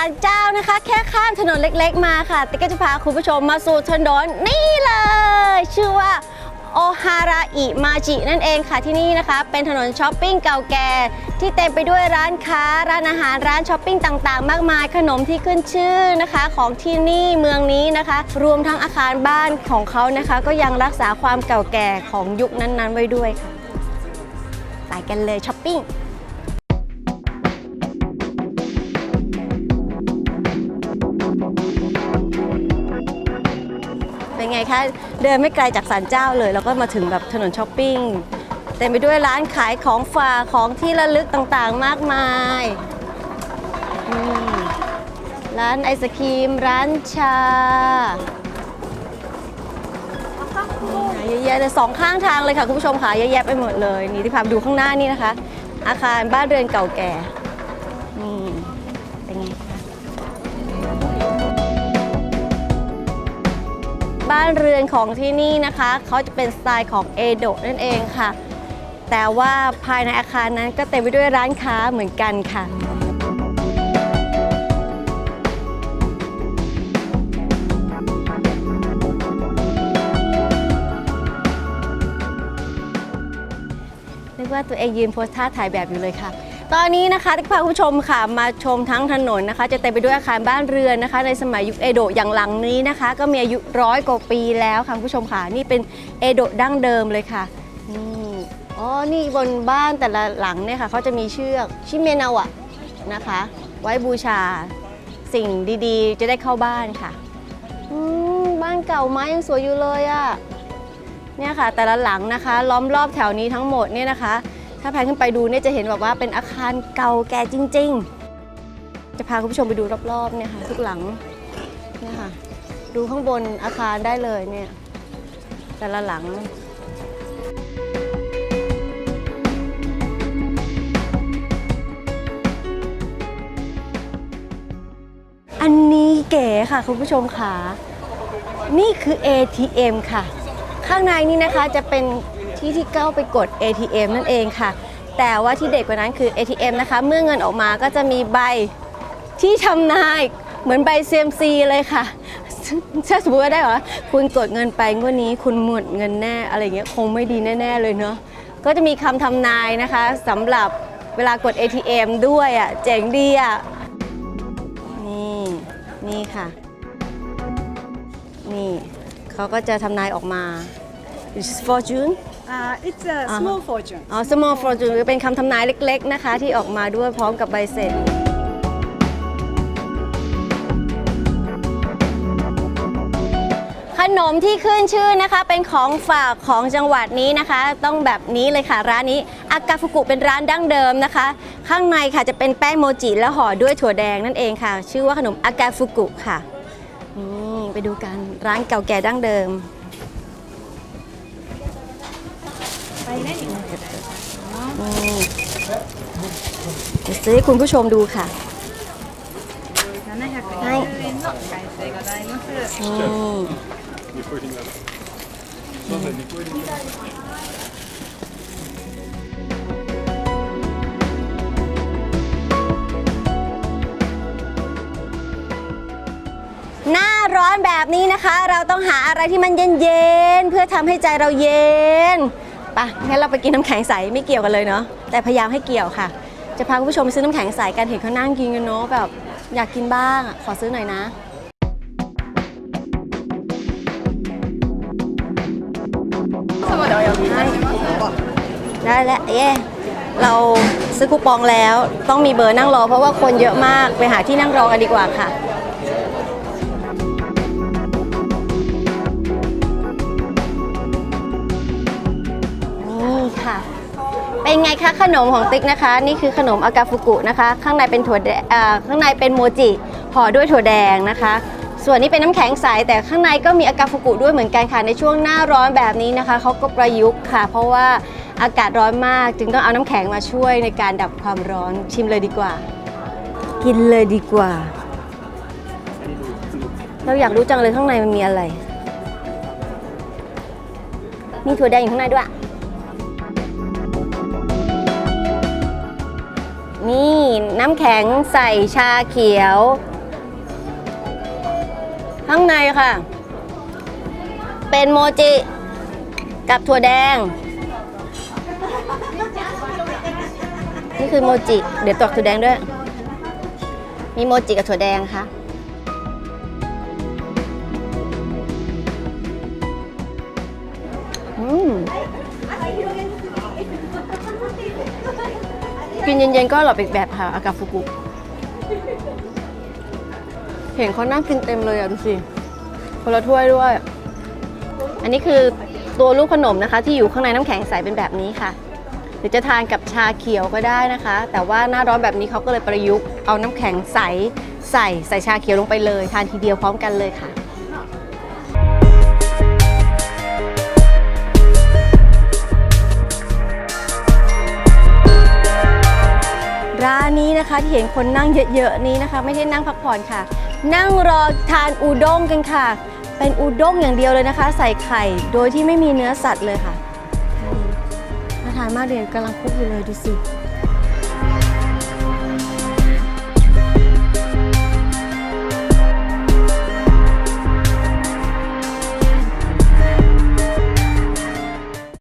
าลเจ้านะคะ แค่ข้ามถนนเล็กๆมาค่ะ ติ๊กก็จะพาคุณผู้ชมมาสู่ถนนนี่เลย ชื่อว่าโอฮาราอิมาจินั่นเองค่ะที่นี่นะคะ เป็นถนนช้อปปิ้งเก่าแก่ ที่เต็มไปด้วยร้านค้า ร้านอาหารร้านช้อปปิ้งต่างๆ มากมาย ขนมที่ขึ้นชื่อนะคะ ของที่นี่เมืองนี้นะคะ รวมทั้งอาคารบ้านของเขานะคะ ก็ยังรักษาความเก่าแก่ของยุคนั้นๆ ไว้ด้วยค่ะไปกันเลยช้อปปิ้ง เป็นไงคะเดินไม่ไกลจากศาลเจ้าเลย แล้วก็มาถึงแบบถนนช้อปปิ้งเต็มไปด้วยร้านขายของฝากของที่ระลึกต่างๆมากมายอืมร้านไอศครีม ร้านชาเยอะแยะเลยสองข้างทางเลยค่ะ คุณผู้ชมค่ะเยอะแยะไปหมดเลยนี่ที่พาไปดูข้างหน้านี่นะคะ อาคารบ้านเรือนเก่าแก่นี่เป็นไง บ้านเรือนของที่นี่นะคะ เขาจะเป็นสไตล์ของเอโดะนั่นเองค่ะ แต่ว่าภายในอาคารนั้นก็เต็มไปด้วยร้านค้าเหมือนกันค่ะนึกว่าตัวเองยืนโพสท่าถ่ายแบบอยู่เลยค่ะ ตอนนี้นะคะที่พาคุณผู้ชมค่ะมาชมทั้งถนนนะคะ จะเต็มไปด้วยอาคารบ้านเรือนนะคะ ในสมัยยุคเอโดะอย่างหลังนี้นะคะ ก็มีอายุร้อยกว่าปีแล้วค่ะคุณผู้ชมค่ะนี่เป็นเอโดะดั้งเดิมเลยค่ะนี่อ๋อนี่บนบ้านแต่ละหลังเนี่ยค่ะเขาจะมีเชือกชิเมนาวะนะคะ ไว้บูชาสิ่งดีๆ จะได้เข้าบ้านค่ะบ้านเก่าไม้ยังสวยอยู่เลยอะเนี่ยค่ะแต่ละหลังนะคะ ล้อมรอบแถวนี้ทั้งหมดเนี่ยนะคะ ถ้าแพนขึ้นไปดูเนี่ยจะเห็นแบบว่าเป็นอาคารเก่าแก่จริง ๆ จะพาคุณผู้ชมไปดูรอบๆเนี่ยค่ะทุกหลังเนี่ยค่ะดูข้างบนอาคารได้เลยเนี่ยแต่ละหลังอันนี้เก๋ค่ะคุณผู้ชมค่ะ นี่คือ ATM ค่ะ ข้างในนี่นะคะจะเป็น ที่ที่ก้าไปกด ATM นั่นเองค่ะ แต่ว่าที่เด็ดกว่านั้นคือ ATM นะคะ เมื่อเงินออกมาก็จะมีใบที่ทำนายเหมือนใบ CMC เลยค่ะถ้าสมมติว่าได้หรอคุณกดเงินไปงวดนี้คุณหมดเงินแน่อะไรเงี้ยคงไม่ดีแน่ๆเลยเนาะก็จะมีคำทำนายนะคะสำหรับเวลากด ATM ด้วยอะเจ๋งดีอะนี่นี่ค่ะ นี่เขาก็จะทำนายออกมา It's fortune Uh, it's a small fortune. อ๋อ small fortune คือเป็นคำทำนายเล็ก ๆ นะคะ ที่ออกมาด้วยพร้อมกับใบเสร็จ ขนมที่ขึ้นชื่อนะคะ เป็นของฝากของจังหวัดนี้นะคะ ต้องแบบนี้เลยค่ะ ร้านนี้ อากาฟุกุเป็นร้านดั้งเดิมนะคะ ข้างในค่ะจะเป็นแป้งโมจิและห่อด้วยถั่วแดงนั่นเองค่ะ ชื่อว่าขนมอากาฟุกุค่ะ นี่ไปดูกันร้านเก่าแก่ดั้งเดิม นี่เดี๋ยวซื้อให้คุณผู้ชมดูค่ะ 710円のお返しでございます。 นี่หน้าร้อนแบบนี้นะคะ เราต้องหาอะไรที่มันเย็นๆ เพื่อทำให้ใจเราเย็นไ ปะงั้นเราไปกินน้ำแข็งใสไม่เกี่ยวกันเลยเนาะแต่พยายามให้เกี่ยวค่ะ จะพาคุณผู้ชมไปซื้อน้ำแข็งใสกันเห็นเขานั่งกินกันเนาะแบบอยากกินบ้างขอซื้อหน่อยนะได้แล้วเย่เราซื้อคูปองแล้วต้องมีเบอร์นั่งรอเพราะว่าคนเยอะมากไปหาที่นั่งรอกันดีกว่าค่ะ เป็นไงคะขนมของติ๊กนะคะ นี่คือขนมอากาฟุกุนะคะ ข้างในเป็นถั่วแดงเอ่อข้างในเป็นโมจิห่อด้วยถั่วแดงนะคะ ส่วนนี้เป็นน้ำแข็งใสแต่ข้างในก็มีอากาฟุกุด้วยเหมือนกันค่ะในช่วงหน้าร้อนแบบนี้นะคะเขาก็ประยุกต์ค่ะ เพราะว่าอากาศร้อนมาก จึงต้องเอาน้ำแข็งมาช่วยในการดับความร้อนชิมเลยดีกว่า กินเลยดีกว่า เราอยากรู้จังเลยข้างในมันมีอะไร มีถั่วแดงอยู่ข้างในด้วย นี่น้ำแข็งใส่ชาเขียว ข้างในค่ะ เป็นโมจิกับถั่วแดง นี่คือโมจิ เดี๋ยวตอกถั่วแดงด้วย มีโมจิกับถั่วแดงค่ะ กินเย็นๆก็อร่อยอีกแบบค่ะ อากาฟุกุ เห็นเขานั่งกินเต็มเลยอะ ดูสิ คนละถ้วยด้วย อันนี้คือตัวลูกขนมนะคะ ที่อยู่ข้างในน้ำแข็งใสเป็นแบบนี้ค่ะ หรือจะทานกับชาเขียวก็ได้นะคะ แต่ว่าหน้าร้อนแบบนี้เขาก็เลยประยุกต์เอาน้ำแข็งใสใส่ใส่ชาเขียวลงไปเลย ทานทีเดียวพร้อมกันเลยค่ะ ร้านนี้นะคะที่เห็นคนนั่งเยอะๆนี้นะคะ ไม่ใช่นั่งพักผ่อนค่ะ นั่งรอทานอูด้งกันค่ะ เป็นอูด้งอย่างเดียวเลยนะคะ ใส่ไข่ โดยที่ไม่มีเนื้อสัตว์เลยค่ะมน่าทานมากเลยกำลังคุกอยู่เลยดูสิ